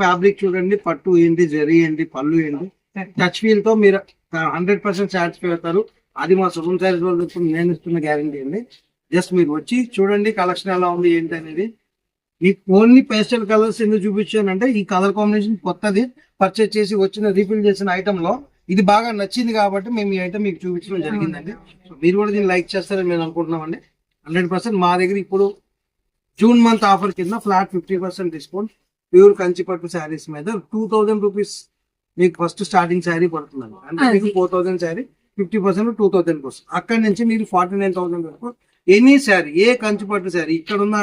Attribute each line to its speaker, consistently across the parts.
Speaker 1: Fabric చూడండి పట్టు ఏంటి జరీ ఏంటి పళ్ళు ఏంటి టచ్ ఫీల్తో మీరు హండ్రెడ్ పర్సెంట్ సాటిస్ఫై అవుతారు అది మా శుభం సారీస్ వాళ్ళు నేను ఇస్తున్న గ్యారంటీ అండి. జస్ట్ మీరు వచ్చి చూడండి కలెక్షన్ ఎలా ఉంది ఏంటి అనేది ఈ ఓన్లీ పేస్టల్ కలర్స్ ఎందుకు చూపించానంటే ఈ కలర్ కాంబినేషన్ కొత్తది. పర్చేస్ చేసి వచ్చిన రీఫిల్ చేసిన ఐటమ్లో ఇది బాగా నచ్చింది కాబట్టి మేము ఈ ఐటమ్ మీకు చూపించడం జరిగిందండి. సో మీరు కూడా దీన్ని లైక్ చేస్తారని మేము అనుకుంటున్నామండి. హండ్రెడ్ పర్సెంట్ మా దగ్గర ఇప్పుడు జూన్ మంత్ ఆఫర్ కింద flat fifty percent discount pure కంచిపట్టు శారీస్ మీద టూ థౌజండ్ రూపీస్ మీకు ఫస్ట్ స్టార్టింగ్ శారీ పడుతుందండి. అంటే మీకు four thousand sari fifty percent two thousand వస్తుంది అక్కడి నుంచి మీరు ఫార్టీ నైన్ థౌసండ్ వరకు ఎనీ శారీ ఏ కంచిపట్టు శారీ ఇక్కడ ఉన్న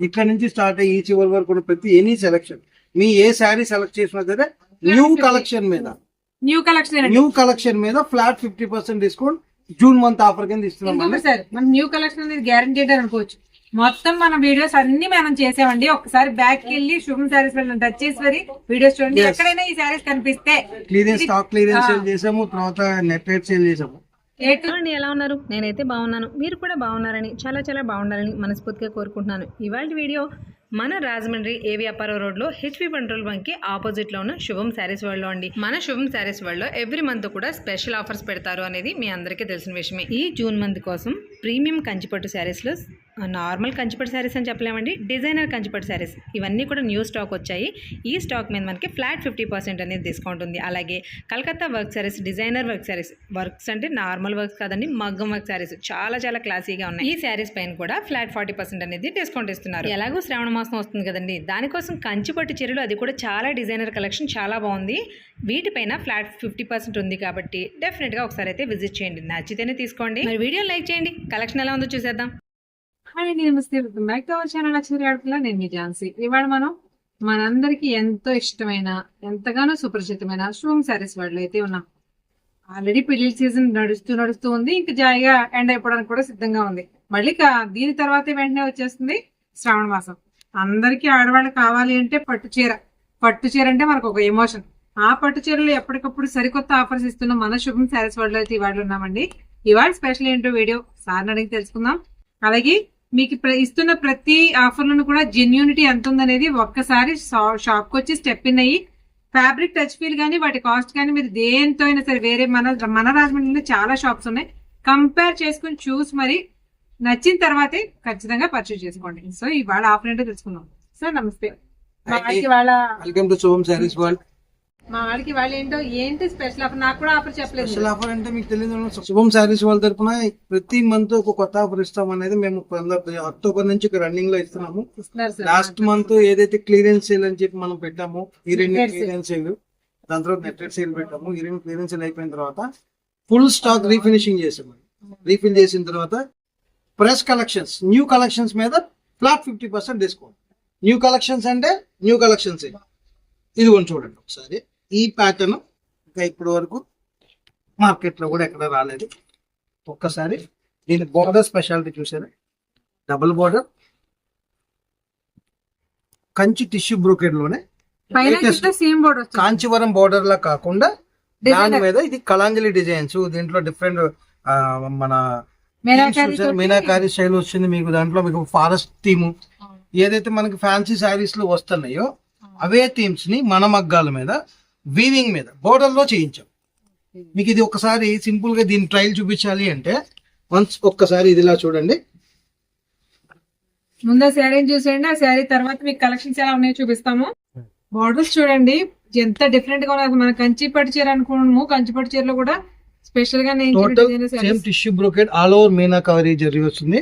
Speaker 1: ఇక్కడ నుంచి స్టార్ట్ అయ్యి ఈ చివరి వరకు ఉన్న ప్రతి ఎనీ సెలెక్షన్ మీ ఏ శారీ సెలెక్ట్ చేసినా సరే న్యూ కలెక్షన్ మీద.
Speaker 2: న్యూ కలెక్షన్
Speaker 1: న్యూ కలెక్షన్ మీద flat fifty percent discount June month offer కింద ఇస్తున్నాం
Speaker 2: ఇంకొకటి సార్ మన న్యూ కలెక్షన్ అనేది గ్యారంటీడ్ అనుకోవచ్చు. మొత్తం మన వీడియోస్ అన్ని మనం చేసామండి. ఒకసారి బ్యాక్కి వెళ్ళి శుభం శారీస్ టచ్ చేసి మరి వీడియోస్ చూడండి. ఎక్కడైనా ఈ శారీస్ కనిపిస్తే
Speaker 1: క్లియరెన్స్ స్టాక్ క్లియరెన్స్ సేల్ చేసాము తర్వాత నెట్ రేట్ సేల్ చేసాము.
Speaker 3: అండి ఎలా ఉన్నారు? నేనైతే బాగున్నాను. మీరు కూడా బాగున్నారని చాలా చాలా బాగుండాలని మనస్ఫూర్తిగా కోరుకుంటున్నాను. ఇవాళ వీడియో మన రాజమండ్రి ఏ వ్యాపార రోడ్లో హెచ్పి పెట్రోల్ బంక్కి ఆపోజిట్లో ఉన్న శుభం శారీస్ వరల్డ్లో అండి. మన శుభం శారీస్ వరల్డ్లో ఎవ్రీ మంత్ కూడా స్పెషల్ ఆఫర్స్ పెడతారు అనేది మీ అందరికీ తెలిసిన విషయమే. ఈ జూన్ మంత్ కోసం ప్రీమియం కంచిపట్టు శారీస్లో నార్మల్ కంచిపట్టు శారీస్ అని చెప్పలేమండి డిజైనర్ కంచిపట్టు శారీస్. ఇవన్నీ కూడా న్యూ స్టాక్ వచ్చాయి. ఈ స్టాక్ మీద మనకి ఫ్లాట్ ఫిఫ్టీ పర్సెంట్ అనేది డిస్కౌంట్ ఉంది. అలాగే Calcutta work saris designer work saris. Works అంటే నార్మల్ వర్క్స్ కాదండి మగ్గం వర్క్ శారీస్. చాలా చాలా క్లాసీగా ఉన్నాయి. ఈ శారీస్ పైన కూడా ఫ్లాట్ ఫార్టీ పర్సెంట్ అనేది డిస్కౌంట్ ఇస్తున్నారు. ఎలాగో శ్రావణ మాసం వస్తుంది కదండి. దానికోసం కంచిపట్టు చీరలు అది కూడా చాలా డిజైనర్ కలెక్షన్ చాలా బాగుంది. వీటిపైన ఫ్లాట్ ఫిఫ్టీ పర్సెంట్ ఉంది కాబట్టి డెఫినెట్గా ఒకసారి అయితే విజిట్ చేయండి. నచ్చితేనే తీసుకోండి. మరి వీడియో లైక్ చేయండి. కలెక్షన్ ఎలా ఉందో చూసేద్దాం.
Speaker 2: అండ్ నేను welcome back to our channel Lakshmi ఆడుతున్నా. నేను మీ ఝాన్సీ. ఇవాళ మనం మనందరికి ఎంతో ఇష్టమైన ఎంతగానో సుపరిచితమైన శుభం శారీస్ వాళ్ళు అయితే ఉన్నాం. ఆల్రెడీ పెళ్ళి సీజన్ నడుస్తూ నడుస్తూ ఉంది. ఇంకా జాయిగా ఎండ్ అయిపోవడానికి కూడా సిద్ధంగా ఉంది. మళ్ళీ దీని తర్వాత వెంటనే వచ్చేస్తుంది శ్రావణ మాసం. అందరికీ ఆడవాళ్ళు కావాలి అంటే పట్టు చీర. పట్టు చీర అంటే మనకు ఒక ఎమోషన్. ఆ పట్టు చీరలు ఎప్పటికప్పుడు సరికొత్త ఆఫర్స్ ఇస్తున్న మన శుభం శారీస్ వాళ్ళు అయితే ఇవాళ ఉన్నామండి. ఇవాళ స్పెషల్ ఏంటో వీడియో సార్ని అడిగి తెలుసుకుందాం. అలాగే మీకు ఇస్తున్న ప్రతి ఆఫర్లను కూడా జెన్యూనిటీ ఎంత ఉందనేది ఒక్కసారి షాప్కి వచ్చి స్టెప్ ఇన్ అయ్యి ఫ్యాబ్రిక్ టచ్ ఫీల్ కానీ వాటి కాస్ట్ కానీ మీరు దేంతో అయినా సరే వేరే మన మన రాజమండ్రిలో చాలా షాప్స్ ఉన్నాయి. కంపేర్ చేసుకుని చూసి మరి నచ్చిన తర్వాతే ఖచ్చితంగా పర్చేజ్ చేసుకోండి. సో ఇవాళ ఆఫర్ ఏంటో తెలుసుకుందాం. సార్ నమస్తే.
Speaker 1: వెల్కమ్ టు శుభం శారీస్ వరల్డ్
Speaker 2: మా వాడికి వాళ్ళ ఏంటో ఏంటి స్పెషల్ ఆఫర్ నాకు కూడా ఆఫర్ చెప్పలేదు.
Speaker 1: స్పెషల్ ఆఫర్ అంటే మీకు తెలియదు శుభం శారీస్ వాళ్ళ తరపున ప్రతి మంత్ ఒక కొత్త ఆఫర్ ఇస్తాం అనేది మేము అక్టోబర్ నుంచి రన్నింగ్లో ఇస్తున్నాము. లాస్ట్ మంత్ ఏదైతే క్లియరెన్స్ సేల్ అని చెప్పి మనం పెట్టాము ఈ రెండు. క్లియరెన్స్ సేల్ దాని తర్వాత నెట్ సేల్ పెట్టాము. ఈ రెండు క్లియరెన్స్ సేల్ అయిపోయిన తర్వాత ఫుల్ స్టాక్ రీఫినిషింగ్ చేసాము. రీఫిల్ చేసిన తర్వాత ప్రెస్ కలెక్షన్స్ న్యూ కలెక్షన్స్ మీద flat fifty percent discount new collections అంటే న్యూ కలెక్షన్స్ ఇది కొంచెం చూడండి ఒకసారి. ఈ ప్యాటర్న్ ఇంకా ఇప్పటి వరకు మార్కెట్లో కూడా ఎక్కడ రాలేదు. ఒక్కసారి దీని బోర్డర్ స్పెషాలిటీ చూసారా డబుల్ బోర్డర్ కంచి టిష్యూ
Speaker 2: బ్రోకెడ్లోనే
Speaker 1: కాంచీవరం బోర్డర్ లా కాకుండా దాని. మీద ఇది కళాంజలి డిజైన్స్ దీంట్లో డిఫరెంట్ మన
Speaker 2: మీనాకారి
Speaker 1: శైలి వచ్చింది మీకు దాంట్లో మీకు ఫారెస్ట్ థీమ్ ఏదైతే మనకి ఫ్యాన్సీ శారీస్లో వస్తున్నాయో అవే థీమ్స్ని మన మగ్గాల మీద వీవింగ్ మీద బోర్డర్లో చేయించాం మీకు ఇది ఒకసారి సింపుల్గా దీని ట్రయల్ చూపించాలి అంటే వన్స్ ఒక్కసారి ఇదిలా చూడండి.
Speaker 2: ముందు శారీ చూసేయండి ఆ శారీ తర్వాత మీకు కలెక్షన్స్ ఎలా ఉన్నాయో చూపిస్తాము. బార్డర్స్ చూడండి ఎంత డిఫరెంట్గా ఉన్నాయి. మన కంచి పట్టు చీర అనుకున్నాము. కంచి పట్టు చీరలో కూడా స్పెషల్గా నేను
Speaker 1: same tissue brocade all over meenakari zari వస్తుంది.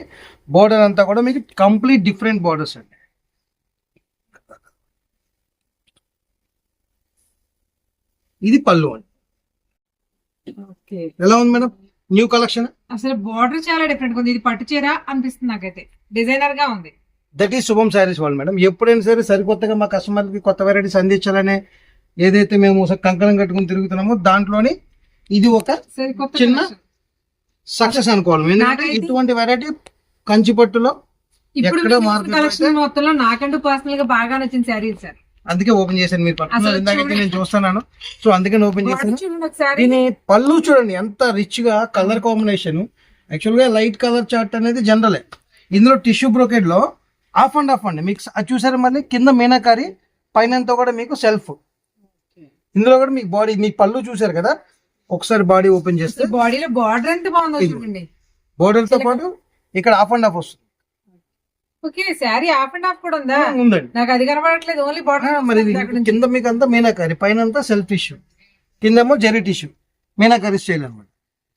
Speaker 1: బోర్డర్ అంతా కూడా మీకు కంప్లీట్ డిఫరెంట్ బోర్డర్స్ అండి. ఇది పళ్ళు అండి ఎలా ఉంది మేడం? న్యూ కలెక్షన్
Speaker 2: అసలు బార్డర్ చాలా డిఫరెంట్ ఉంది. ఇది పట్టు చీర అనిపిస్తుంది నాకైతే. డిజైనర్గా ఉంది.
Speaker 1: దట్ ఈస్ శుభం శారీస్ వాళ్ళు మేడం. ఎప్పుడైనా సరే సరికొత్తగా మా కస్టమర్కి కొత్త వెరైటీస్ అందించాలనే ఏదైతే మేము కంకణం కట్టుకుని తిరుగుతున్నామో దాంట్లోని ఇది ఒక చిన్న. సక్సెస్ అనుకోవాలి. ఎందుకంటే ఇటువంటి వెరైటీ కంచిపట్టులో
Speaker 2: ఇప్పుడు
Speaker 1: మార్కెట్
Speaker 2: కలెక్షన్ మొత్తంలో నాకంటూ పర్సనల్గా బాగా నచ్చిన శారీ సార్.
Speaker 1: అందుకే ఓపెన్ చేశాను మీరు పట్టుకున్నారు.
Speaker 2: అసలు
Speaker 1: ఇందాక
Speaker 2: చూడండి.
Speaker 1: నేను చూస్తున్నాను. సో అందుకని ఓపెన్ చేశాను. దీని పళ్ళు చూడండి ఎంత రిచ్గా కలర్ కాంబినేషన్ యాక్చువల్గా లైట్ కలర్ చార్ట్ అనేది జనరలే ఇందులో టిష్యూ బ్రోకెడ్లో ఆఫ్ అండ్ ఆఫ్ అండి. మీకు అది చూసారా మళ్ళీ? కింద మీనాకారి పైన కూడా మీకు సెల్ఫ్ ఇందులో కూడా మీకు బాడీ మీ పళ్ళు చూసారు కదా? ఒకసారి బాడీ ఓపెన్ చేస్తే
Speaker 2: బాడీలో బార్డర్ ఎంత బాగుందో చూడండి.
Speaker 1: బోర్డర్తో పాటు ఇక్కడ హాఫ్ అండ్ హాఫ్ వస్తుంది.
Speaker 2: Okay sari half and half కూడా ఉందా?
Speaker 1: ఉందండి.
Speaker 2: నాకు అది కనబడట్లేదు ఓన్లీ బార్డర్
Speaker 1: మరి కింద మీకు అంతా మీనాకరి పైన అంతా సెల్ఫ్ టిష్యూ. కిందేమో జెరీ టిష్యూ. మీనాకరి స్టైల్ అనమాట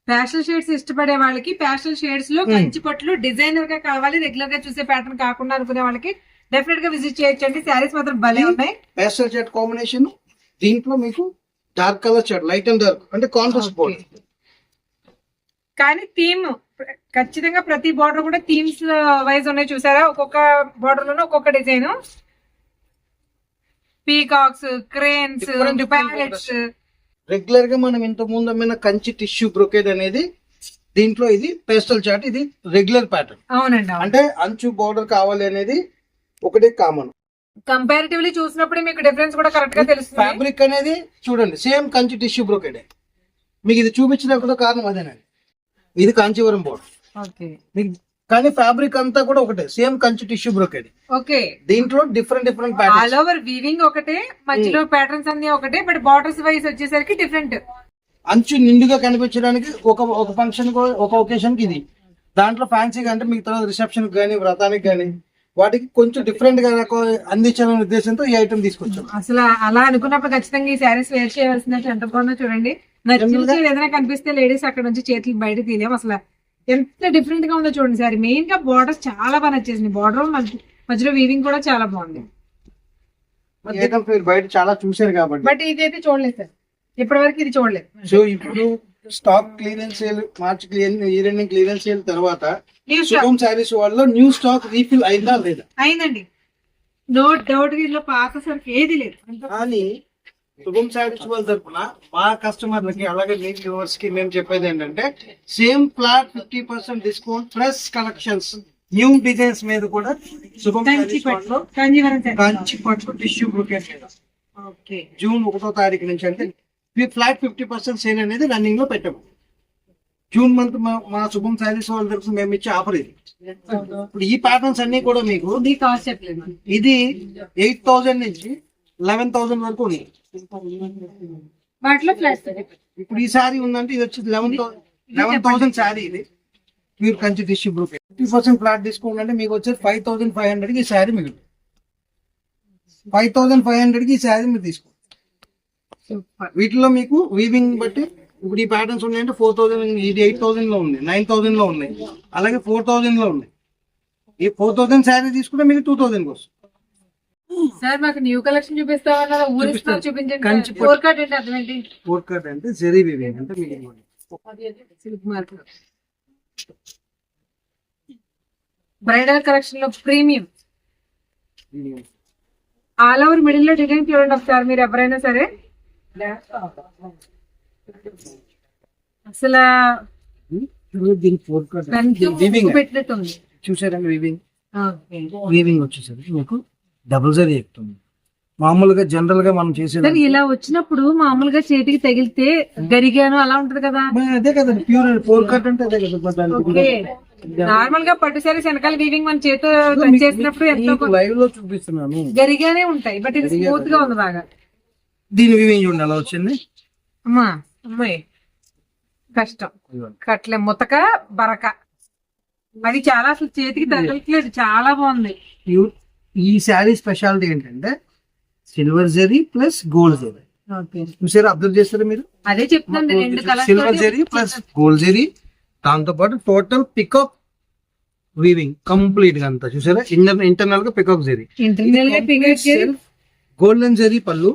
Speaker 2: ప్యాస్టల్ షేడ్స్ ఇష్టపడే వాళ్ళకి ప్యాస్టల్ షేడ్స్లో కంచి పట్లు డిజైనర్గా కావాలి రెగ్యులర్గా చూసే ప్యాటర్న్ కాకుండా అనుకునే వాళ్ళకి డెఫినెట్గా విజిట్ చేయొచ్చండి. శారీస్ మాత్రం భలే ఉన్నాయి.
Speaker 1: పేస్టల్ షర్ట్ కాంబినేషన్ దీంట్లో మీకు dark colour shirt light and dark అంటే కాంట్రాస్ట్ బోర్డ్
Speaker 2: కానీ థీమ్ ఖచ్చితంగా ప్రతి బార్డర్ కూడా థీమ్స్ వైజ్ ఉన్నాయి చూసారా? ఒక్కొక్క బార్డర్లోనే ఒక్కొక్క డిజైన్ పీకాక్స్ క్రేన్స్
Speaker 1: రెగ్యులర్గా మనం ఇంత ముందు అమ్మిన కంచి టిష్యూ బ్రొకేడ్ అనేది దీంట్లో ఇది పేస్టల్ చార్ట్ ఇది రెగ్యులర్ ప్యాటర్న్
Speaker 2: అవునండి అవును.
Speaker 1: అంటే అంచు బోర్డర్ కావాలి అనేది ఒకటే కామన్
Speaker 2: కంపారిటివ్లీ చూసినప్పుడు మీకు డిఫరెన్స్ కూడా కరెక్ట్గా తెలుస్తుంది.
Speaker 1: ఫ్యాబ్రిక్ అనేది చూడండి సేమ్ కంచి టిష్యూ బ్రొకేడ్ మీకు ఇది చూపించినప్పుడు కారణం అదేనండి. ఇది కాంచీవరం బోర్డర్
Speaker 2: ఓకే.
Speaker 1: మీకు కానీ ఫ్యాబ్రిక్ అంతా కూడా ఒకటే same Kanchi tissue brocade
Speaker 2: okay.
Speaker 1: దీంట్లో different different
Speaker 2: all
Speaker 1: patterns
Speaker 2: over weaving ఒకటే మధ్యలో ప్యాటర్న్స్ అన్ని ఒకటే బట్ బార్డర్స్ వైజ్ వచ్చేసరికి డిఫరెంట్
Speaker 1: అంచు నిండుగా కనిపించడానికి ఒక ఒక ఫంక్షన్ ఒక ఒకేషన్కి ఇది. దాంట్లో ఫ్యాన్సీగా అంటే మీకు తర్వాత రిసెప్షన్ కానీ వ్రతానికి కానీ వాటికి కొంచెం డిఫరెంట్గా అందించాలనే ఉద్దేశంతో ఈ ఐటమ్ తీసుకొచ్చాం.
Speaker 2: అసలు అలా అనుకున్నప్పుడు ఖచ్చితంగా ఈ శారీస్ వేర్ చేయవలసిందే ఎంత బాగుందో చూడండి. నచ్చిన ఏదైనా కనిపిస్తే లేడీస్ అక్కడ నుంచి చేతులు బయట తీలేం అసలు. ఎంత డిఫరెంట్గా ఉందో చూడండి సారీ. మెయిన్గా బార్డర్స్ చాలా బాగా నచ్చేసింది బార్డర్ మధ్యలో వీవింగ్ కూడా చాలా బాగుంది.
Speaker 1: బయట చాలా చూశారు కాబట్టి.
Speaker 2: బట్ ఇదైతే చూడలేదు సార్. ఇప్పటి వరకు ఇది చూడలేదు.
Speaker 1: సో ఇప్పుడు stock clearance sale March clear ఈ రెండు క్లియరెన్స్ సేల్ తర్వాత. శుభం శారీస్ వాళ్ళలో న్యూ స్టాక్ రీఫిల్ అయిందా లేదా?
Speaker 2: అయిందండి. నో డౌట్ ఇందులో పాత సరికి ఏది లేదు.
Speaker 1: కానీ శుభం వాళ్ళ తరఫున మా కస్టమర్లకి అలాగే మీ వ్యూవర్స్కి మేము చెప్పేది ఏంటంటే same flat fifty percent discount plus collections new designs మీద కూడా శుభం
Speaker 2: కంచి పట్టు
Speaker 1: టిష్యూ బ్రొకెట్ జూన్ ఒకటో తారీఖు నుంచి అంటే ఫ్లాట్ ఫిఫ్టీ పర్సెంట్ సేల్ అనేది రన్నింగ్లో పెట్టాము. జూన్ మంత్ మా శుభం శారీస్ వాళ్ళ తరఫున మేము ఇచ్చే ఆఫర్ ఇది. ఇప్పుడు ఈ ప్యాటర్న్స్ అన్ని కూడా మీకు
Speaker 2: ఇది
Speaker 1: ఎయిట్ థౌసండ్ నుంచి లెవెన్ థౌసండ్ వరకు ఉన్నాయి.
Speaker 2: వాటిలో
Speaker 1: ఇప్పుడు ఈ శారీ ఉందంటే ఇది వచ్చి లెవెన్ లెవెన్ థౌసండ్ శారీ ఇది. మీరు Kanchi tissue group fifty percent flat discount అంటే మీకు వచ్చేది ఫైవ్ థౌసండ్ ఫైవ్ హండ్రెడ్కి ఈ శారీ మిగులు. ఫైవ్ థౌసండ్ ఫైవ్ హండ్రెడ్కి ఈ శారీ మీరు తీసుకోండి. వీటిలో మీకు వీవింగ్ బట్టి ఇప్పుడు ఈ ప్యాటర్న్స్ ఉన్నాయంటే ఫోర్ థౌసండ్ ఇది ఎయిట్ థౌసండ్లో ఉంది నైన్ థౌసండ్లో ఉన్నాయి. అలాగే ఫోర్ థౌసండ్లో ఉన్నాయి. ఈ ఫోర్ థౌసండ్ శారీ తీసుకుంటే మీకు టూ థౌసండ్ వస్తుంది.
Speaker 2: సార్ మాకు న్యూ కలెక్షన్ చూపిస్తామన్నారా. ఊరిస్తున్నారు
Speaker 1: చూపిస్తాను.
Speaker 2: చూపించండి
Speaker 1: కంచి
Speaker 2: ఫోర్ కట్ ఏంటి అర్థం ఏంటి?
Speaker 1: ఫోర్ కట్ అంటే జెరీ వీవింగ్ అంటే మీకు
Speaker 2: సిల్క్ మార్క్. బ్రైడల్ కలెక్షన్లో ప్రీమియం ఆల్ ఓవర్ మిడిల్లో డిజైన్ చూడండి ఒకసారి మీరు ఎవరైనా సరే. అసలు
Speaker 1: ఫోర్
Speaker 2: పెట్టినట్టుంది.
Speaker 1: చూసారండి వీవింగ్
Speaker 2: ఓకే.
Speaker 1: వీవింగ్ వచ్చేసరికి మీకు డబుల్ జరీ ఎక్కుతుంది మామూలుగా జనరల్గా మనం చేసేది
Speaker 2: సార్ ఇలా వచ్చినప్పుడు మామూలుగా చేతికి తగిలితే గరిగాను అలా ఉంటది కదా?
Speaker 1: అదే కదండి ప్యూర్ ఫోర్ కట్ అంటే అదే కదా
Speaker 2: నార్మల్గా పట్టు వెనకాల వీవింగ్ మన చేతితో టచ్ చేసినప్పుడు ఎంతో
Speaker 1: లైవ్లో చూపిస్తున్నాను.
Speaker 2: గరిగానే ఉంటాయి బట్ ఇది స్మూత్గా ఉంది బాగా.
Speaker 1: దీని వీవింగ్ చూడండి అలా వచ్చింది?
Speaker 2: అమ్మా అమ్మాయి. కష్టం. కట్లే ముతక బరక. అది చాలా అసలు చేతికి తగలట్లేదు చాలా బాగుంది.
Speaker 1: ప్యూర్ ఈ శారీ స్పెషాలిటీ ఏంటంటే silver zari plus gold zari. చూసారా? అబ్జర్వ్ చేస్తారా మీరు?
Speaker 2: అదే చెప్తుంది రెండు
Speaker 1: silver zari plus gold zari. దాంతో పాటు టోటల్ పికప్ వీవింగ్ కంప్లీట్గా అంతా. చూసారా? ఇంటర్ ఇంటర్నల్గా పికప్ జరీ. గోల్డెన్ జరీ పళ్ళు.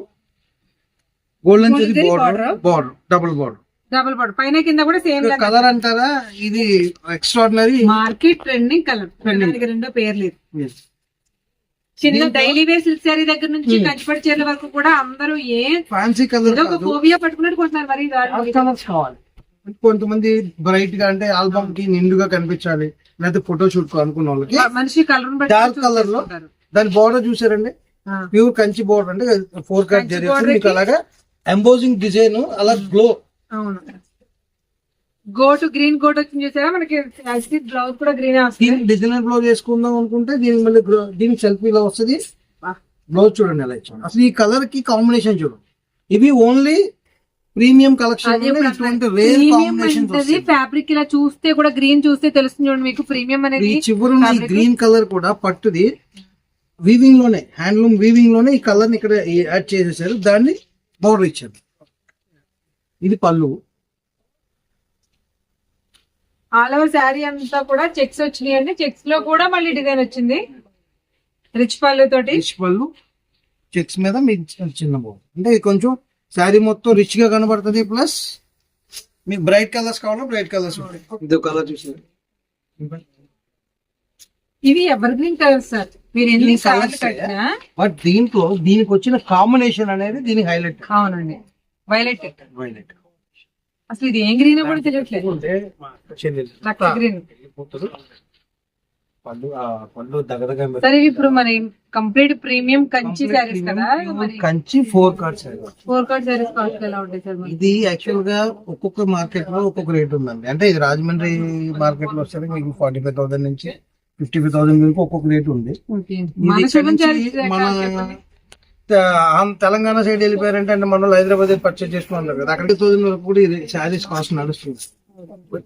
Speaker 1: Golden zari border. Border. Double border.
Speaker 2: Double పట్టు పైన కింద కూడా సేమ్
Speaker 1: కలర్ అంటారా? ఇది ఎక్స్ట్రాడినరీ
Speaker 2: మార్కెట్ ట్రెండింగ్ కలర్. రెండో పేరు లేదు. చిన్న డైలీ వేర్ సిల్క్ శారీ దగ్గర నుంచి కంచిపడి చీరల వరకు కూడా అందరూ ఏ
Speaker 1: ఫ్యాన్సీ కలర్
Speaker 2: ఒక ఫోబియా పట్టుకున్నట్టు కొంటున్నారు మరి దాని
Speaker 1: కలర్స్ కావాలి. కొంతమంది బ్రైట్గా అంటే ఆల్బమ్కి నిండుగా కనిపించాలి లేకపోతే ఫోటో షూట్ అనుకున్న వాళ్ళకి
Speaker 2: మనిషి కలర్
Speaker 1: డార్క్ కలర్లో దాని బోర్డర్ చూసారండి? ప్యూర్ కంచి బోర్డర్ అంటే four cut
Speaker 2: Kanchi
Speaker 1: zari
Speaker 2: border
Speaker 1: వస్తుంది. మీకు
Speaker 2: కి-
Speaker 1: అలాగా ఎంబోజింగ్ డిజైన్ అలా గ్లో
Speaker 2: అవును. గోటు గ్రీన్ గోట్ వచ్చింది చూసారా? మనకి బ్లౌజ్ కూడా గ్రీన్ వస్తుంది.
Speaker 1: దీనికి డిజైనర్ బ్లౌజ్ వేసుకుందాం అనుకుంటే దీనికి మళ్ళీ దీనికి సెల్ఫీ ఇలా వస్తుంది. బ్లౌజ్ చూడండి ఎలా ఇచ్చాను. అసలు ఈ కలర్కి కాంబినేషన్ చూడండి ఇవి ఓన్లీ ప్రీమియం కలెక్షన్
Speaker 2: ఫ్యాబ్రిక్ ఇలా చూస్తే కూడా గ్రీన్ చూస్తే తెలుస్తుంది చూడండి మీకు. ప్రీమియం అనేది
Speaker 1: చివరి. గ్రీన్ కలర్ కూడా పట్టుది. వీవింగ్లోనే హ్యాండ్లూమ్ వీవింగ్లోనే ఈ కలర్ని ఇక్కడ యాడ్ చేసేసారు. దాన్ని బోర్డర్ ఇచ్చారు. ఇది పళ్ళు.
Speaker 2: ఆల్ ఓవర్ శారీ అంతా కూడా చెక్స్ వచ్చినాయి అండి చెక్స్లో కూడా మళ్ళీ డిజైన్ వచ్చింది. రిచ్ పళ్ళు తోటి.
Speaker 1: రిచ్ పళ్ళు చెక్స్ మీద మీకు చిన్న బోర్డర్ అంటే ఇది కొంచెం శారీ మొత్తం రిచ్గా కనబడుతుంది ప్లస్ మీకు బ్రైట్ కలర్స్ కావాలా బ్రైట్ కలర్స్ ఇది కలర్ చూసారు.
Speaker 2: ఇవి ఎవర్ గ్రీన్ కలర్ సార్ మీరు ఎన్ని కట్టినా.
Speaker 1: బట్ దీంట్లో దీనికి వచ్చిన కాంబినేషన్ అనేది దీనికి హైలైట్
Speaker 2: అవునండి. వైలెట్
Speaker 1: హైలైట్
Speaker 2: అసలు ఇది ఏం గ్రీన్ కూడా తెలియట్లేదు. రక్త గ్రీన్ సరే ఇప్పుడు మరి కంప్లీట్ ప్రీమియం కంచి శారీస్ కదా? మరి
Speaker 1: Kanchi four cords
Speaker 2: four cord saris cost ఎలా ఉంటాయి సార్
Speaker 1: ఇది యాక్చువల్గా ఒక్కొక్క మార్కెట్లో ఒక్కొక్క రేట్ ఉందండి. అంటే ఇది రాజమండ్రి మార్కెట్లో వస్తే మీకు ఫార్టీ ఫైవ్ థౌసండ్ నుంచి ఫిఫ్టీ ఫైవ్ థౌసండ్ వరకు ఒక్కొక్క రేట్ ఉంది.
Speaker 2: మన
Speaker 1: తెలంగాణ సైడ్ వెళ్ళిపోయారంటే అంటే మనం హైదరాబాద్ పర్చేస్ చేసుకున్నాం కదా. అక్కడికి థౌసండ్ వరకు కూడా ఇది శారీస్ కాస్ట్ నడుస్తుంది.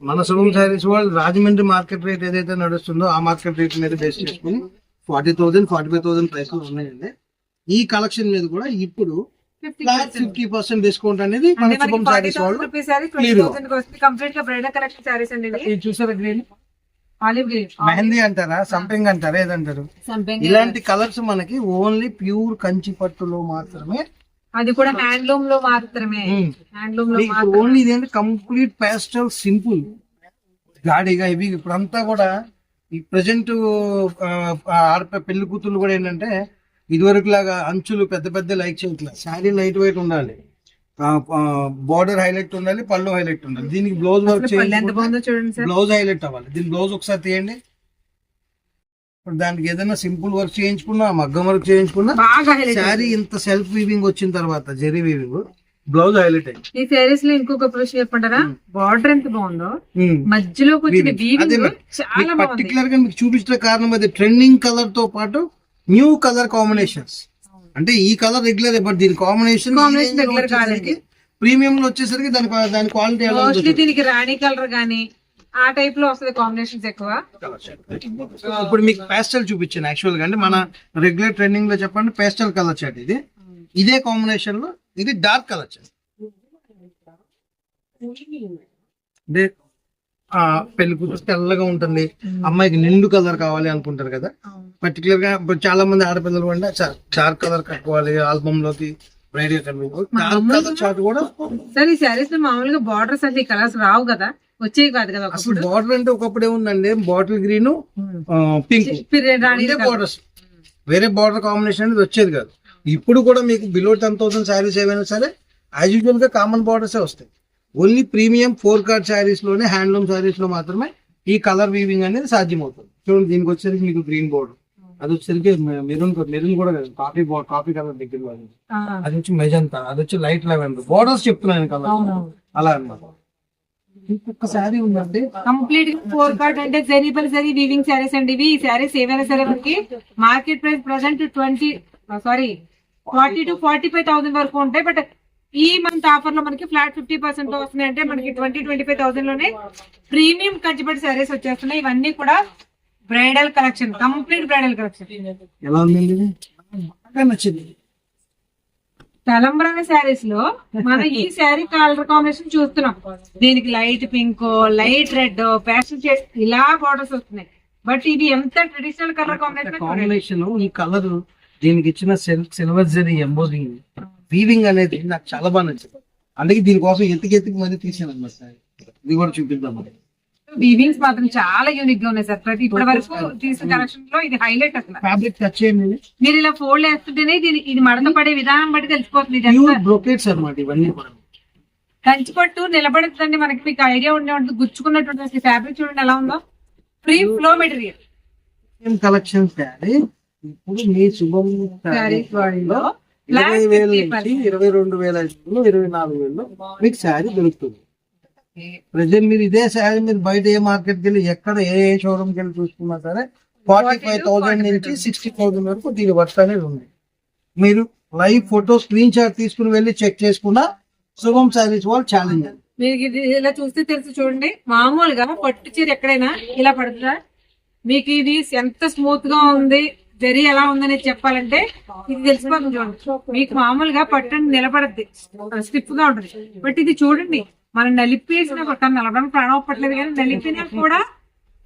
Speaker 1: మన శుభం శారీస్ వాళ్ళు రాజమండ్రి మార్కెట్ రేట్ ఏదైతే నడుస్తుందో ఆ మార్కెట్ రేట్ మీద బేస్ చేసుకుని forty thousand forty five thousand ప్రైస్లు ఉన్నాయండి. ఈ కలెక్షన్ మీద కూడా ఇప్పుడు ఫిఫ్టీ పర్సెంట్. డిస్కౌంట్ అనేది
Speaker 2: కంప్లీట్గా బ్రైడల్ కలెక్షన్ శారీస్ అండి
Speaker 1: ఇది చూసారా గ్రీన్?
Speaker 2: ఆలివ్ గ్రీన్
Speaker 1: మెహందీ అంటారా? సంథింగ్ అంటారా? ఏదంటారు?
Speaker 2: సంపెంగ్
Speaker 1: ఇలాంటి కలర్స్ మనకి ఓన్లీ ప్యూర్ కంచి పట్టులో మాత్రమే
Speaker 2: అది కూడా హ్యాండ్లూమ్లో మాత్రమే. హ్యాండ్లూమ్లో
Speaker 1: ఓన్లీ ఇదేంటి? Complete pastel simple. గాడిగా ఇవి ఇప్పుడు అంతా కూడా ఈ ప్రజెంట్ ఆడప పెళ్ళి కూతుర్లు కూడా ఏంటంటే ఇదివరకు లాగా అంచులు పెద్ద పెద్ద లైక్ చేయట్లేదు శారీ లైట్ వెయిట్ ఉండాలి. బార్డర్ హైలైట్ ఉండాలి పళ్ళు హైలైట్ ఉండాలి. దీనికి బ్లౌజ్ వర్క్
Speaker 2: అసలు పళ్ళు ఎంత బాగుందో చూడండి సార్.
Speaker 1: బ్లౌజ్ హైలైట్ అవ్వాలి. దీని బ్లౌజ్ ఒకసారి తీయండి. ఇప్పుడు దానికి ఏదైనా సింపుల్ వర్క్ చేయించుకున్నా మగ్గం వర్క్ చేయించుకున్నా శారీ ఇంత సెల్ఫ్ వీవింగ్ వచ్చిన తర్వాత జెరీ వీవింగ్ బ్లౌజ్ హైలైట్ అయింది.
Speaker 2: ఈ శారీస్లో ఇంకొక విషయం చెప్పంటారా? బార్డర్ ఎంత బాగుందో. బాగుంది.
Speaker 1: పర్టికులర్గా మీకు చూపించిన కారణం అది. ట్రెండింగ్ కలర్తో పాటు న్యూ కలర్ కాంబినేషన్స్ అంటే ఈ కలర్ రెగ్యులర్ బట్ దీని కాంబినేషన్
Speaker 2: కాదండి.
Speaker 1: ప్రీమియం లో వచ్చేసరికి దాని దాని క్వాలిటీ ఎలా
Speaker 2: మోస్ట్లీ దీనికి రాణి కలర్ గానీ ఆ టైప్లో వస్తుంది కాంబినేషన్స్ ఎక్కువ.
Speaker 1: ఇప్పుడు మీకు పేస్టల్ చూపించాను యాక్చువల్గా అంటే మన రెగ్యులర్ ట్రెండింగ్లో చెప్పండి పేస్టల్ కలర్ చాట్ ఇది. ఇదే కాంబినేషన్లో ఇది డార్క్ కలర్ చాట్ అంటే ఆ, పెళ్ళి కూతురు తెల్లగా ఉంటుంది. అమ్మాయికి నిండు కలర్ కావాలి అనుకుంటారు కదా. పర్టికులర్గా చాలా మంది ఆడపిల్లలు అంటే డార్క్ కలర్ కట్టుకోవాలి ఆల్బమ్లోకి కూడా
Speaker 2: సరే శారీస్లో మామూలుగా బార్డర్స్ అంటే కలర్స్ రావు కదా. వచ్చేవి కాదు కదా
Speaker 1: అసలు బార్డర్ అంటే ఒకప్పుడు ఏముందండి బాటిల్ గ్రీన్ పింక్ బార్డర్స్ వేరే బార్డర్ కాంబినేషన్ అనేది వచ్చేది కాదు. ఇప్పుడు కూడా మీకు బిలో టెన్ థౌసండ్ శారీస్ ఏమైనా సరే యాజ్ యూజువల్గా కామన్ బార్డర్స్ వస్తాయి. ఓన్లీ ప్రీమియం ఫోర్ కార్డ్ శారీస్లోనే హ్యాండ్లూమ్ శారీస్లో మాత్రమే ఈ కలర్ వీవింగ్ అనేది సాధ్యమవుతుంది. చూడండి దీనికి వచ్చేసరికి మీకు గ్రీన్ బోర్డర్ అది వచ్చేసరికి మెరూన్ మెరూన్ కూడా కాదు కాఫీ బోర్డ్ కాఫీ కలర్ దగ్గర అది వచ్చి మెజంతా అది వచ్చి లైట్ లెవెండర్. బోర్డర్స్ చెప్తున్నాను కలర్. అలా అన్నమాట. ఇంకొక శారీ ఉందండి.
Speaker 2: కంప్లీట్గా ఫోర్ కార్డ్ అంటే జరీబల్ జరీ వీవింగ్ శారీస్ అండి ఇవి. ఈ శారీస్ ఏవైనా సరే మనకి market price present twenty sorry forty to forty five thousand వరకు ఉంటాయి. బట్ ఈ మంత్ ఆఫర్లో మనకి ఫ్లాట్ ఫిఫ్టీ పర్సెంట్లో వస్తున్నాయి అంటే మనకి ట్వంటీ ట్వంటీ ఫైవ్ థౌసండ్లోనే ప్రీమియం కంచిపట్టి శారీస్ వచ్చేస్తున్నాయి. ఇవన్నీ కూడా bridal collection complete bridal collection
Speaker 1: నచ్చింది.
Speaker 2: తలంబ్రాల శారీస్లో మనం ఈ శారీ కలర్ కాంబినేషన్ చూస్తున్నాం. దీనికి light pink light red passion ఇలా బార్డర్స్ వస్తున్నాయి. బట్ ఇది ఎంత ట్రెడిషనల్ కలర్ కాంబినేషన్
Speaker 1: కాంబినేషన్ ఈ కలర్ దీనికి ఇచ్చిన సిల్వర్ జరీ ఎంబోజింగ్ వీవింగ్ అనేది నాకు చాలా బాగా నచ్చింది. అందుకే దీనికోసం ఎత్తికి ఎత్తికి మరీ తీసాను అనమాట ఇది కూడా చూపిద్దాం.
Speaker 2: వీవింగ్స్ మాత్రం చాలా యూనిక్గా ఉన్నాయి సార్. ప్రతి ఇప్పటి వరకు తీసిన కలెక్షన్లో ఇది హైలైట్ అసలు.
Speaker 1: ఫ్యాబ్రిక్ టచ్ చేయండి.
Speaker 2: మీరు ఇలా ఫోల్డ్ వేస్తుంటేనే ఇది ఇది మడత పడే విధానం బట్టి తెలిసిపోతుంది. ఇది
Speaker 1: బ్రోకెట్స్ అనమాట ఇవన్నీ కూడా.
Speaker 2: కంచిపట్టు నిలబడుతుందండి మనకి. మీకు ఐడియా ఉండే ఉంటుంది గుచ్చుకున్నటువంటి ఫ్యాబ్రిక్ చూడండి ఎలా ఉందో. Free flow material
Speaker 1: collection sari. ఇప్పుడు మీ శుభం
Speaker 2: శారీస్ వాడిలో
Speaker 1: ఇరవై వేల నుంచి ఇరవై రెండు వేల ఐదు ఇరవై నాలుగు వేలు మీకు శారీ దొరుకుతుంది. ప్రజెంట్ మీరు ఇదే శారీ మీరు బయట ఏ మార్కెట్కి వెళ్ళి ఎక్కడ ఏ ఏ షోరూమ్కి వెళ్ళి చూసుకున్నా సరే ఫార్టీ ఫైవ్ థౌసండ్ నుంచి సిక్స్టీ థౌసండ్ వరకు దీని వర్త్ అనేది ఉంది. మీరు లైవ్ ఫోటో స్క్రీన్ షాట్ తీసుకుని వెళ్ళి చెక్ చేసుకున్న శుభం శారీస్ వాళ్ళు ఛాలెంజ్ అండి
Speaker 2: మీకు ఇది ఇలా చూస్తే తెలుసు చూడండి మామూలుగా పట్టు చీర ఎక్కడైనా ఇలా పడుతుందా? మీకు ఇది ఎంత స్మూత్గా ఉంది? జరి ఎలా ఉందని చెప్పాలంటే ఇది తెలిసిపోతుంది చూడండి. మీకు మామూలుగా పట్టు నిలబడద్ది. స్టిఫ్గా ఉంటుంది. బట్ ఇది చూడండి. మనం నలిపేసిన కానీ నలభడానికి ప్రాణం అవ్వట్లేదు కానీ నలిపినా కూడా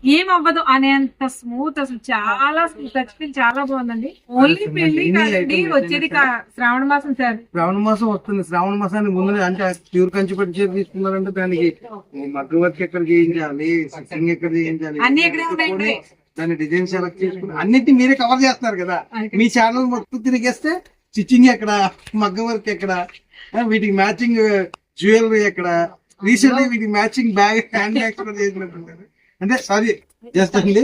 Speaker 2: ఏం అవ్వదు అనేంత స్మూత్ అసలు చాలా టచ్ ఫీల్ చాలా బాగుందండి. ఓన్లీ పెళ్ళి కాదండి వచ్చేది శ్రావణ మాసం సార్.
Speaker 1: శ్రావణ మాసం వస్తుంది. శ్రావణ మాసానికి ముందు అంటే ప్యూర్ కంచిపట్టి చీర తీసుకున్నారంటే దానికి మగ్గవర్క్ ఎక్కడ చేయించాలి? ఎక్కడ చేయించాలి?
Speaker 2: అన్ని ఎక్కడే ఉన్నాయండి.
Speaker 1: దాని డిజైన్ సెలెక్ట్ చేసుకుని అన్నిటిని మీరే కవర్ చేస్తున్నారు కదా. మీ ఛానల్ మొత్తం తిరిగేస్తే స్టిచ్చింగ్ ఎక్కడ మగ్గం వర్క్ ఎక్కడ వీటికి మ్యాచింగ్ జ్యువెలరీ ఎక్కడ. రీసెంట్లీ వీటికి మ్యాచింగ్ బ్యాగ్ హ్యాండ్ బ్యాగ్స్ కూడా చేసినట్టుంటారు అంటే సారీ జస్ట్ అండి.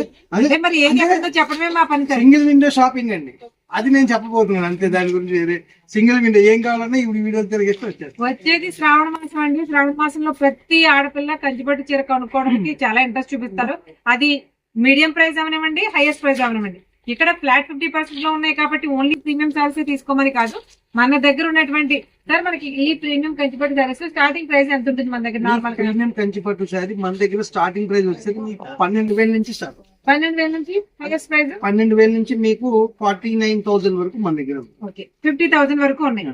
Speaker 1: సింగిల్ విండో షాపింగ్ అండి. అది నేను చెప్పబోతున్నాను అంతే దాని గురించి వేరే. సింగిల్ విండో ఏం కావాలన్నా ఇప్పుడు వీడియో తిరిగేస్తే వచ్చేది
Speaker 2: వచ్చేది శ్రావణ మాసం అండి. శ్రావణ మాసంలో ప్రతి ఆడపిల్ల కంచిపట్టు చీర కొనుక్కోవడానికి చాలా ఇంట్రెస్ట్ చూపిస్తారు. అది మీడియం ప్రైస్ అవనివ్వండి హైయెస్ట్ ప్రైస్ అవనివ్వండి ఇక్కడ ఫ్లాట్ ఫిఫ్టీ పర్సెంట్లో ఉన్నాయి కాబట్టి ఓన్లీ ప్రీమియం సారీస్ తీసుకోమని కాదు. మన దగ్గర ఉన్నటువంటి సార్ మనకి ఈ ప్రీమియం కంచిపట్టు సారీస్ స్టార్టింగ్ ప్రైస్ ఎంత ఉంటుంది మన దగ్గర నార్మల్
Speaker 1: ప్రీమియం కంచిపట్టు శారీ మన దగ్గర స్టార్టింగ్ ప్రైస్ వచ్చేది పన్నెండు వేల నుంచి స్టార్ట్
Speaker 2: పన్నెండు వేల నుంచి హైయెస్ట్ ప్రైస్
Speaker 1: పన్నెండు వేల నుంచి మీకు ఫార్టీ నైన్ థౌసండ్ వరకు మన దగ్గర
Speaker 2: ఓకే ఫిఫ్టీ థౌసండ్ వరకు ఉన్నాయి.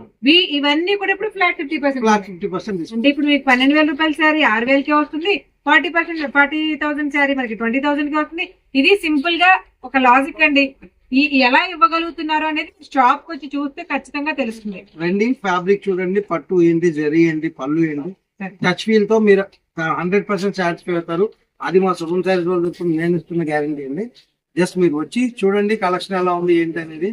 Speaker 2: ఇవన్నీ కూడా ఇప్పుడు flat fifty percent
Speaker 1: flat fifty percent
Speaker 2: అంటే ఇప్పుడు మీకు పన్నెండు వేల రూపాయల శారీ ఆరు వేలకే వస్తుంది. Forty percent forty thousand sari మనకి ట్వంటీ థౌసండ్కి వస్తుంది. ఇది సింపుల్గా ఒక లాజిక్ అండి. ఈ ఎలా ఇవ్వగలుగుతున్నారు అనేది షాప్కి వచ్చి చూస్తే ఖచ్చితంగా తెలుస్తుంది.
Speaker 1: రండి ఫ్యాబ్రిక్ చూడండి పట్టు ఏంటి జరీ ఏంటి పళ్ళు ఏంటి. టచ్ ఫీల్తో మీరు హండ్రెడ్ పర్సెంట్ సాటిస్ఫై అవుతారు. అది మా శుభం సారీస్ వాళ్ళు ఇప్పుడు నేను ఇస్తున్న గ్యారంటీ అండి. జస్ట్ మీరు వచ్చి చూడండి కలెక్షన్ ఎలా ఉంది ఏంటి అనేది.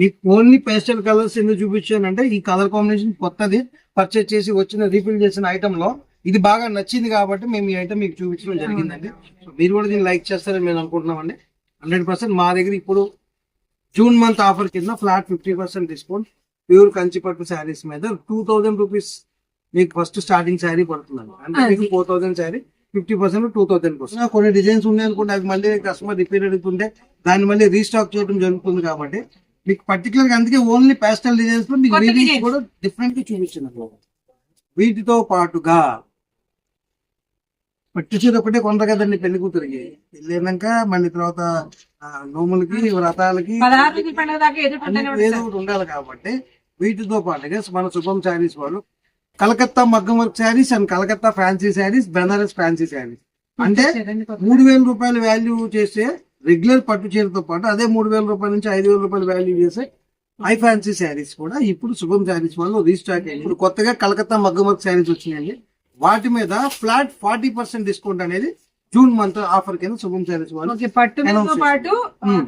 Speaker 1: మీకు ఓన్లీ పేస్టల్ కలర్స్ ఎందుకు చూపించానంటే ఈ కలర్ కాంబినేషన్ కొత్తది. పర్చేస్ చేసి వచ్చిన రీఫిల్ చేసిన ఐటమ్లో ఇది బాగా నచ్చింది కాబట్టి మేము ఈ ఐటమ్ మీకు చూపించడం జరిగిందండి. సో మీరు కూడా దీన్ని లైక్ చేస్తారని మేము అనుకుంటున్నామండి. హండ్రెడ్ పర్సెంట్ మా దగ్గర ఇప్పుడు జూన్ మంత్ ఆఫర్ కింద flat fifty percent discount. Pure కంచిపట్టు శారీస్ మీద టూ థౌజండ్ రూపీస్ మీకు ఫస్ట్ స్టార్టింగ్ శారీ పడుతుందండి. అంటే మీకు four thousand sari fifty percent two thousand వస్తుంది కొన్ని డిజైన్స్ ఉన్నాయి అనుకుంటే అవి మళ్ళీ కస్టమర్ రిపేర్ అడుగుతుంటే దాన్ని మళ్ళీ రీస్టాక్ చేయడం జరుగుతుంది కాబట్టి మీకు పర్టికులర్గా అందుకే ఓన్లీ పేస్టల్ డిజైన్స్లో మీకు. కూడా డిఫరెంట్గా చూపించిన వీటితో పాటుగా పట్టు చీర ఒకటే కొంటారు కదండి పెళ్ళి కూతురికి. పెళ్ళి అయినాక మళ్ళీ తర్వాత నోములకి వ్రతాలకి ఏదో ఒకటి ఉండాలి కాబట్టి వీటితో పాటుగా మన శుభం శారీస్ వాళ్ళు కలకత్తా మగ్గం work saris and Calcutta fancy saris Banaras fancy saris. అంటే మూడు వేల రూపాయలు వాల్యూ చేసే రెగ్యులర్ పట్టు చీరతో పాటు అదే మూడు వేల రూపాయల నుంచి ఐదు వేల రూపాయలు వాల్యూ చేసే హై ఫ్యాన్సీ శారీస్ కూడా ఇప్పుడు శుభం శారీస్ వాళ్ళు రీస్టాక్ అయ్యింది ఇప్పుడు కొత్తగా కలకత్తా మగ్గం వర్క్ శారీస్ వచ్చినాయండి. వాటి మీద ఫ్లాట్ ఫార్టీ పర్సెంట్ డిస్కౌంట్ అనేది జూన్ మంత్ ఆఫర్ కింద శుభం శారీస్ వాళ్ళు
Speaker 2: ఓకే పట్టు మీదతో
Speaker 1: Announce
Speaker 2: పాటు.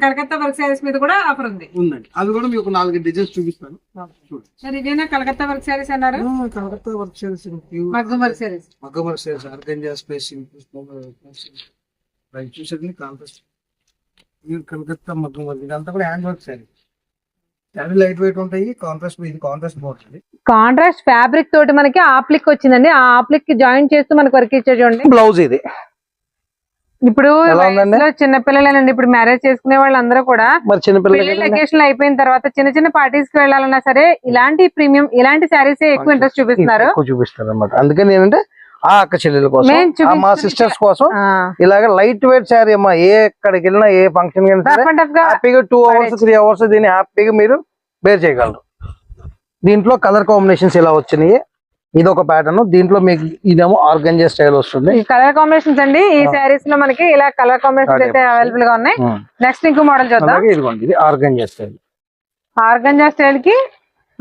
Speaker 2: కలకత్తా వర్క్ శారీస్ మీద కూడా ఆఫర్ ఉంది.
Speaker 1: ఉందండి. అవి కూడా మీకు నాలుగు డిజైన్స్ చూపిస్తాను. చూడండి.
Speaker 2: ఇదేనా కలకత్తా వర్క్ శారీస్ అన్నారు?
Speaker 1: కలకత్తా వర్క్ శారీస్
Speaker 2: మగ్గం వర్క్ శారీస్.
Speaker 1: మగ్గ work saris organza space contrast. మీరు కలకత్తా మగ్గం వర్క్. ఇదంతా కూడా hand work sari. Sari light weight ఉంటాయి కాంట్రాస్ట్ ఇది కాంట్రాస్ట్ బాగుంటుంది
Speaker 3: కాంట్రాస్ట్ ఫ్యాబ్రిక్ తోటి మనకి ఆప్లిక్ వచ్చిందండి. ఆ ఆప్లిక్కి జాయిన్ చేస్తూ మనకి వర్క్ ఇచ్చే చూడండి.
Speaker 1: బ్లౌజ్ ఇది.
Speaker 3: ఇప్పుడు
Speaker 1: ఎలా ఉందండి?
Speaker 3: వయసులో చిన్న పిల్లలేనండి. ఇప్పుడు మ్యారేజ్ చేసుకునే వాళ్ళందరూ కూడా లొకేషన్ అయిపోయిన తర్వాత చిన్న చిన్న పార్టీస్కి వెళ్ళాలన్నా సరే ఇలాంటి ప్రీమియం ఇలాంటి శారీస్ ఎక్కువ ఇంట్రెస్ట్ చూపిస్తున్నారు.
Speaker 4: చూపిస్తారు అనమాట అందుకని ఏంటంటే ఆ అక్క చెల్లెల కోసం మా సిస్టర్స్ కోసం ఇలాగ లైట్ వెయిట్ శారీ అమ్మా ఏ ఎక్కడికి వెళ్ళినా ఏ ఫంక్షన్ హ్యాపీగా టూ అవర్స్ త్రీ అవర్స్ దీన్ని హ్యాపీగా మీరు బేర్ చేయగలరు. దీంట్లో కలర్ కాంబినేషన్స్ ఇలా వచ్చినాయి. ఇది ఒక ప్యాటర్న్ దీంట్లో మీకు ఇదేమో ఆర్గంజా స్టైల్ వస్తుంది.
Speaker 3: కలర్ కాంబినేషన్స్ అండి ఈ శారీస్లో మనకి ఇలా కలర్ కాంబినేషన్స్. అయితే అవైలబుల్గా ఉన్నాయి. నెక్స్ట్ ఇంకో మోడల్ చూద్దాం.
Speaker 4: ఇదిగోండి ఇది ఆర్గంజా స్టైల్.
Speaker 3: ఆర్గంజా స్టైల్కి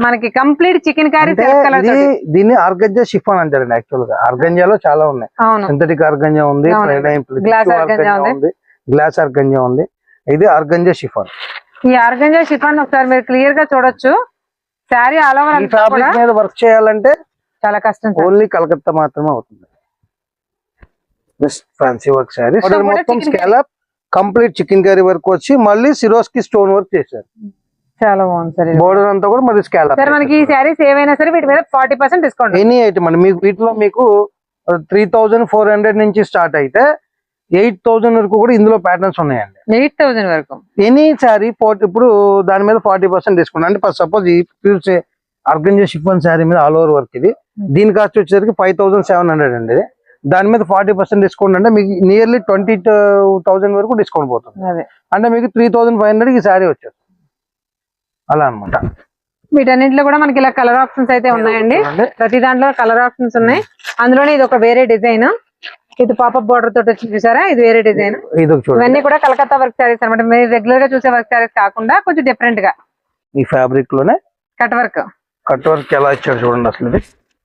Speaker 3: మనకి కంప్లీట్ చికెన్ కర్రీ
Speaker 4: దీన్ని ఆర్గంజా షిఫాన్ అంటారండి యాక్చువల్గా. ఆర్గంజాలో చాలా ఉన్నాయి. సింథటిక్ ఆర్గంజా ఉంది గ్లాస్ ఆర్గంజా ఉంది. ఇది ఆర్గంజా షిఫాన్.
Speaker 3: ఈ ఆర్గంజా షిఫాన్ ఒకసారి మీరు క్లియర్గా చూడొచ్చు. శారీ ఆల్ ఓవర్
Speaker 4: ఫ్యాబ్రిక్ మీద వర్క్ చేయాలంటే
Speaker 3: చాలా కష్టం.
Speaker 4: ఓన్లీ కలకత్తా మాత్రమే అవుతుంది. ఫ్యాన్సీ వర్క్ శారీ మొత్తం scallop complete chicken curry work వచ్చి మళ్ళీ సిరోస్కి స్టోన్ వర్క్ చేశారు.
Speaker 3: చాలా బాగుంది సార్ ఇది.
Speaker 4: బోర్డర్ అంతా కూడా
Speaker 3: సార్ మనకి ఈ శారీస్ ఏవైనా సరే వీటి మీద forty percent discount
Speaker 4: any item అండి. మీకు వీటిలో మీకు త్రీ థౌజండ్ ఫోర్ హండ్రెడ్ నుంచి స్టార్ట్ అయితే
Speaker 1: ఎయిట్ థౌజండ్ వరకు కూడా ఇందులో ప్యాటర్న్స్ ఉన్నాయండి.
Speaker 2: ఎయిట్ థౌసండ్ వరకు.
Speaker 1: ఎనీ శారీ ఇప్పుడు దాని మీద ఫార్టీ పర్సెంట్ డిస్కౌంట్ అంటే సపోజ్ ఈ ప్యూర్ ఆర్గంజా షిఫాన్ శారీ మీద ఆల్ ఓవర్ వర్క్ ఇది. దీని కాస్ట్ వచ్చేసరికి ఫైవ్ థౌసండ్ సెవెన్ హండ్రెడ్ అండి. దాని మీద ఫార్టీ పర్సెంట్ డిస్కౌంట్ అంటే మీకు నియర్లీ ట్వంటీ థౌసండ్ వరకు డిస్కౌంట్ పోతుంది. అంటే మీకు త్రీ థౌసండ్ ఫైవ్ హండ్రెడ్ ఈ శారీ వచ్చేస్తుంది. అలా అనమాట
Speaker 2: వీటన్నింటిలో కూడా మనకి ఇలా కలర్ ఆప్షన్స్ అయితే ఉన్నాయండి. ప్రతి దాంట్లో కలర్ ఆప్షన్స్ ఉన్నాయి. అందులోనే ఇది ఒక వేరే డిజైన్ ఇది పాపప్ బోర్డర్ తోటి వచ్చి చూసారా? ఇది వేరే డిజైన్
Speaker 1: ఇది ఒక చూడండి.
Speaker 2: ఇవన్నీ కూడా కలకత్తా వర్క్ శారీస్ అనమాట మీరు రెగ్యులర్గా చూసే వర్క్ శారీస్ కాకుండా కొంచెం డిఫరెంట్గా.
Speaker 1: ఈ ఫ్యాబ్రిక్లోనే
Speaker 2: కట్ వర్క్
Speaker 1: కట్ వర్క్ ఎలా ఇచ్చాడు చూడండి అసలు ఇది.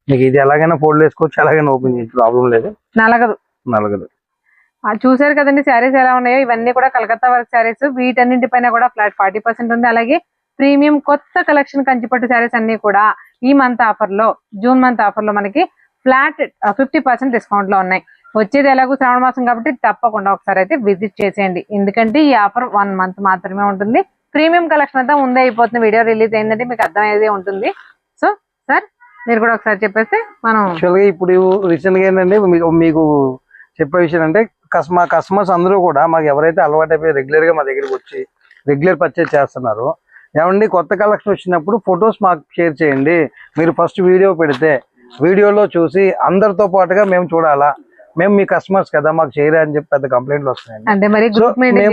Speaker 1: మీకు ఇది ఎలాగైనా ఫోల్డ్ చేసుకోవచ్చు ఎలాగైనా ఓపెన్ చేయొచ్చు ప్రాబ్లం లేదు.
Speaker 2: నలగదు.
Speaker 1: నలగదు.
Speaker 2: చూసారు కదండి శారీస్ ఎలా ఉన్నాయో? ఇవన్నీ కూడా కలకత్తా వర్క్ శారీస్ వీటన్నింటిపైన కూడా ఫ్లాట్ ఫార్టీ పర్సెంట్ ఉంది. అలాగే ప్రీమియం కొత్త కలెక్షన్ కంచిపట్టు శారీస్ అన్ని కూడా ఈ మంత్ ఆఫర్లో జూన్ మంత్ ఆఫర్లో మనకి ఫ్లాట్ ఫిఫ్టీ పర్సెంట్ డిస్కౌంట్లో ఉన్నాయి. వచ్చేది ఎలాగో శ్రావణ మాసం కాబట్టి తప్పకుండా ఒకసారి అయితే విజిట్ చేసేయండి. ఎందుకంటే ఈ ఆఫర్ వన్ మంత్ మాత్రమే ఉంటుంది. ప్రీమియం కలెక్షన్ అంతా ముందే అయిపోతుంది. వీడియో రిలీజ్ అయిందంటే మీకు అయ్యేది ఉంటుంది. సో సార్ మీరు కూడా ఒకసారి చెప్పేస్తే మనం
Speaker 1: యాక్చువల్గా ఇప్పుడు రీసెంట్గా ఏంటంటే మీకు చెప్పే విషయం అంటే మా కస్టమర్స్ అందరూ కూడా మాకు ఎవరైతే అలవాటు అయిపోయి రెగ్యులర్గా మా దగ్గరికి వచ్చి రెగ్యులర్ పర్చేస్ చేస్తున్నారో ఏమండి కొత్త కలెక్షన్ వచ్చినప్పుడు ఫొటోస్ మాకు షేర్ చేయండి. మీరు ఫస్ట్ వీడియో పెడితే వీడియోలో చూసి అందరితో పాటుగా మేము చూడాలా? మేము మీ కస్టమర్స్ కదా మాకు చేయరా అని చెప్పి పెద్ద కంప్లైంట్లు వస్తున్నాయండి.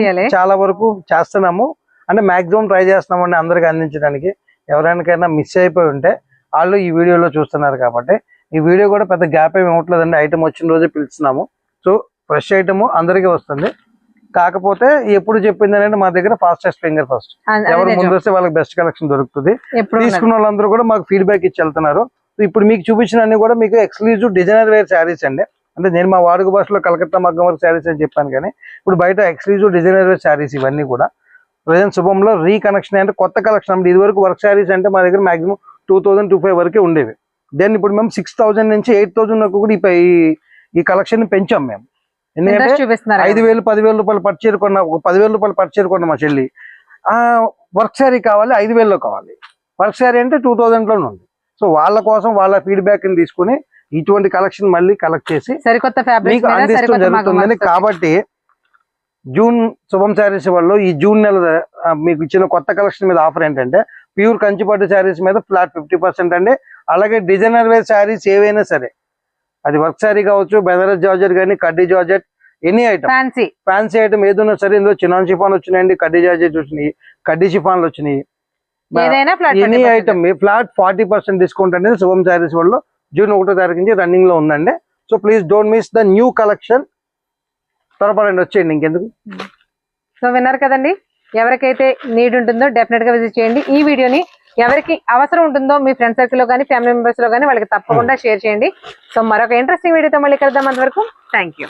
Speaker 2: చేయాలి?
Speaker 1: చాలా వరకు చేస్తున్నాము. అంటే మాక్సిమం ట్రై చేస్తున్నామండి అందరికి అందించడానికి. ఎవరికైనా మిస్ అయిపోయి ఉంటే వాళ్ళు ఈ వీడియోలో చూస్తున్నారు కాబట్టి. ఈ వీడియో కూడా పెద్ద గ్యాప్ ఏమి ఇవ్వట్లేదండి. ఐటమ్ వచ్చిన రోజే పిలుస్తున్నాము. సో ఫ్రెష్ ఐటమ్ అందరికీ వస్తుంది. కాకపోతే ఎప్పుడు చెప్పింది అనేది మా దగ్గర ఫాస్టెస్ట్ ఫింగర్ ఫస్ట్ ఎవరు. ముందు వస్తే వాళ్ళకి బెస్ట్ కలెక్షన్ దొరుకుతుంది. తీసుకున్న వాళ్ళందరూ కూడా మాకు ఫీడ్బ్యాక్ ఇచ్చి వెళ్తున్నారు. ఇప్పుడు మీకు చూపించిన అన్ని కూడా మీకు ఎక్స్క్లూజివ్ డిజైనర్ వేర్ శారీస్ అండి. అంటే నేను మా వాడుక భాషలో కలకత్తా మగ్గం వర్క్ శారీస్ అని చెప్పాను కానీ ఇప్పుడు బయట ఎక్స్క్లూజివ్ డిజైనర్ వేర్ శారీస్ ఇవన్నీ కూడా ప్రజెంట్ శుభంలో రీకనెక్షన్ అంటే కొత్త కలెక్షన్ అంటే ఇది వరకు వర్క్ శారీస్ అంటే మా దగ్గర maximum two thousand two five వరకే ఉండేవి. దెన్ ఇప్పుడు మేము సిక్స్ థౌసండ్ నుంచి ఎయిట్ థౌసండ్ వరకు కూడా ఈ ఈ కలెక్షన్ పెంచాం మేము. ఎందుకంటే ఐదు వేలు పదివేల రూపాయలు పర్చేరు కొన్న ఒక పదివేల రూపాయలు పర్చేరు కొన్న మా చెల్లి. ఆ వర్క్ శారీ కావాలి ఐదు వేలలో కావాలి. వర్క్ శారీ అంటే టూ థౌజండ్లోనే ఉంది. సో వాళ్ళ కోసం వాళ్ళ ఫీడ్బ్యాక్ని తీసుకుని ఇటువంటి కలెక్షన్ మళ్ళీ కలెక్ట్ చేసి
Speaker 2: సరికొత్త
Speaker 1: మీకు అందించడం జరుగుతుందని కాబట్టి జూన్ శుభం శారీస్ వాళ్ళు ఈ జూన్ నెల మీకు ఇచ్చిన కొత్త కలెక్షన్ మీద ఆఫర్ ఏంటంటే ప్యూర్ కంచిపట్టు శారీస్ మీద ఫ్లాట్ ఫిఫ్టీ పర్సెంట్ అండి. అలాగే డిజైనర్ వేర్ శారీస్ ఏవైనా సరే అది వర్క్ శారీ కావచ్చు బెనారస్ జార్జెట్ కానీ కడ్డీ georgette any item
Speaker 2: fancy
Speaker 1: fancy item ఏదైనా సరే ఇందులో చినాన్ షిఫాన్ వచ్చినాయండి కడ్డీ జార్జెట్ వచ్చినాయి కడ్డీ షిఫాన్లు వచ్చినాయి. Any item flat forty percent discount అనేది శుభం శారీస్ వాళ్ళు జూన్ ఒకటో తారీఖు నుంచి రన్నింగ్లో ఉందండి. So please don't miss the new collection త్వరపడండి వచ్చేయండి ఇంకెందుకు?
Speaker 2: సో విన్నారు కదండి? ఎవరికైతే నీడ్ ఉంటుందో డెఫినెట్గా విజిట్ చేయండి. ఈ వీడియోని ఎవరికి అవసరం ఉంటుందో మీ ఫ్రెండ్ సర్కిల్లో కానీ ఫ్యామిలీ మెంబర్స్లో కానీ వాళ్ళకి తప్పకుండా షేర్ చేయండి. సో మరొక ఇంట్రెస్టింగ్ వీడియోతో మళ్ళీ కలుద్దాం అంతవరకు. Thank you